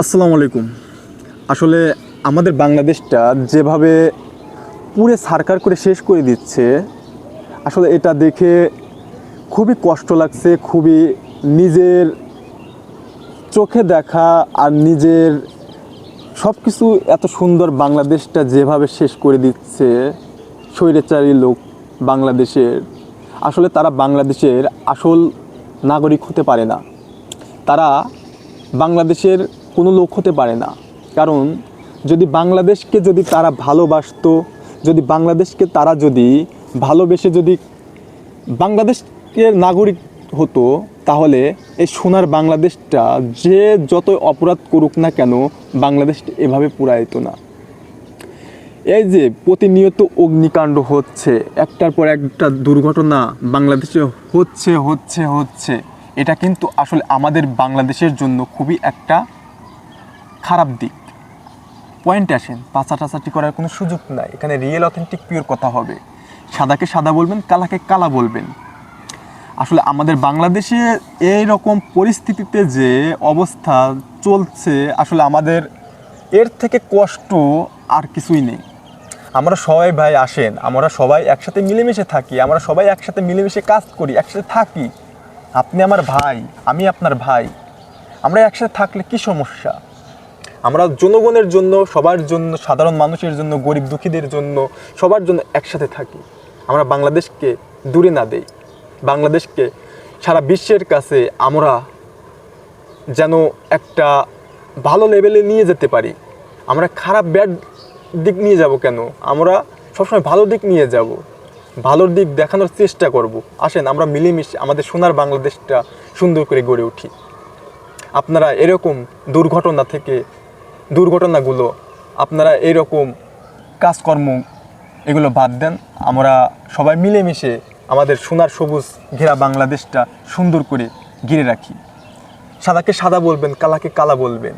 আসসালামু আলাইকুম। আসলে আমাদের বাংলাদেশটা যেভাবে পুরে সারকার করে শেষ করে দিচ্ছে, আসলে এটা দেখে খুবই কষ্ট লাগছে, খুবই নিজের চোখে দেখা আর নিজের সব কিছু এত সুন্দর বাংলাদেশটা যেভাবে শেষ করে দিচ্ছে, স্বৈরাচারী লোক বাংলাদেশের, আসলে তারা বাংলাদেশের আসল নাগরিক হতে পারে না। তারা বাংলাদেশের কোনো লোক হতে পারে না। কারণ যদি বাংলাদেশকে যদি তারা ভালোবাসতো, যদি বাংলাদেশকে তারা যদি ভালোবেসে যদি বাংলাদেশের নাগরিক হতো, তাহলে এই সোনার বাংলাদেশটা যে যত অপরাধ করুক না কেন বাংলাদেশ এভাবে পুরাইতো না। এই যে প্রতিনিয়ত অগ্নিকাণ্ড হচ্ছে, একটার পর একটা দুর্ঘটনা বাংলাদেশে হচ্ছে হচ্ছে হচ্ছে, এটা কিন্তু আসলে আমাদের বাংলাদেশের জন্য খুবই একটা খারাপ দিক। পয়েন্ট আসেন পাঁচা টাচাটি করার কোনো সুযোগ নাই। এখানে রিয়েল অথেন্টিক পিওর কথা হবে। সাদাকে সাদা বলবেন, কালাকে কালা বলবেন। আসলে আমাদের বাংলাদেশে এই রকম পরিস্থিতিতে যে অবস্থা চলছে, আসলে আমাদের এর থেকে কষ্ট আর কিছুই নেই। আমরা সবাই ভাই আসেন, আমরা সবাই একসাথে মিলেমিশে থাকি, আমরা সবাই একসাথে মিলেমিশে কাজ করি, একসাথে থাকি। আপনি আমার ভাই, আমি আপনার ভাই। আমরা একসাথে থাকলে কি সমস্যা? আমরা জনগণের জন্য, সবার জন্য, সাধারণ মানুষের জন্য, গরিব দুঃখীদের জন্য, সবার জন্য একসাথে থাকি। আমরা বাংলাদেশকে দূরে না দেই। বাংলাদেশকে সারা বিশ্বের কাছে আমরা যেন একটা ভালো লেভেলে নিয়ে যেতে পারি। আমরা খারাপ ব্যাড দিক নিয়ে যাব কেন? আমরা সবসময় ভালো দিক নিয়ে যাব। ভালোর দিক দেখানোর চেষ্টা করব। আসেন, আমরা মিলেমিশে আমাদের সোনার বাংলাদেশটা সুন্দর করে গড়ে উঠি। আপনারা এরকম দুর্ঘটনা থেকে দুর্ঘটনাগুলো, আপনারা এরকম কাজকর্ম এগুলো বাদ দেন। আমরা সবাই মিলেমিশে আমাদের সোনার সবুজ ঘেরা বাংলাদেশটা সুন্দর করে ঘিরে রাখি। সাদাকে সাদা বলবেন, কালাকে কালা বলবেন।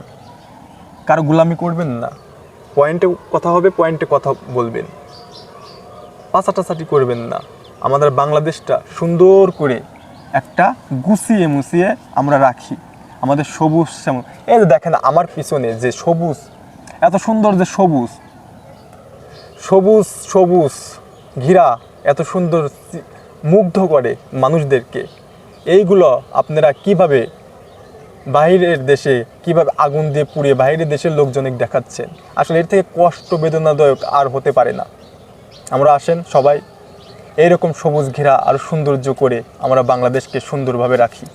কারও গোলামি করবেন না। পয়েন্টে কথা হবে, পয়েন্টে কথা বলবেন। পাচাটাচাটি করবেন না। আমাদের বাংলাদেশটা সুন্দর করে একটা গুছিয়ে মুছিয়ে আমরা রাখি। আমাদের সবুজ যেমন, এই যে দেখেন আমার পিছনে যে সবুজ, এত সুন্দর যে সবুজ সবুজ সবুজ ঘিরা এত সুন্দর মুগ্ধ করে মানুষদেরকে। এইগুলো আপনারা কীভাবে বাইরের দেশে, কীভাবে আগুন দিয়ে পুড়িয়ে বাইরের দেশের লোকজনকে দেখাচ্ছেন? আসলে এর থেকে কষ্ট বেদনাদায়ক আর হতে পারে না। আমরা আসেন সবাই, এইরকম সবুজ ঘেরা আর সৌন্দর্য করে আমরা বাংলাদেশকে সুন্দরভাবে রাখি।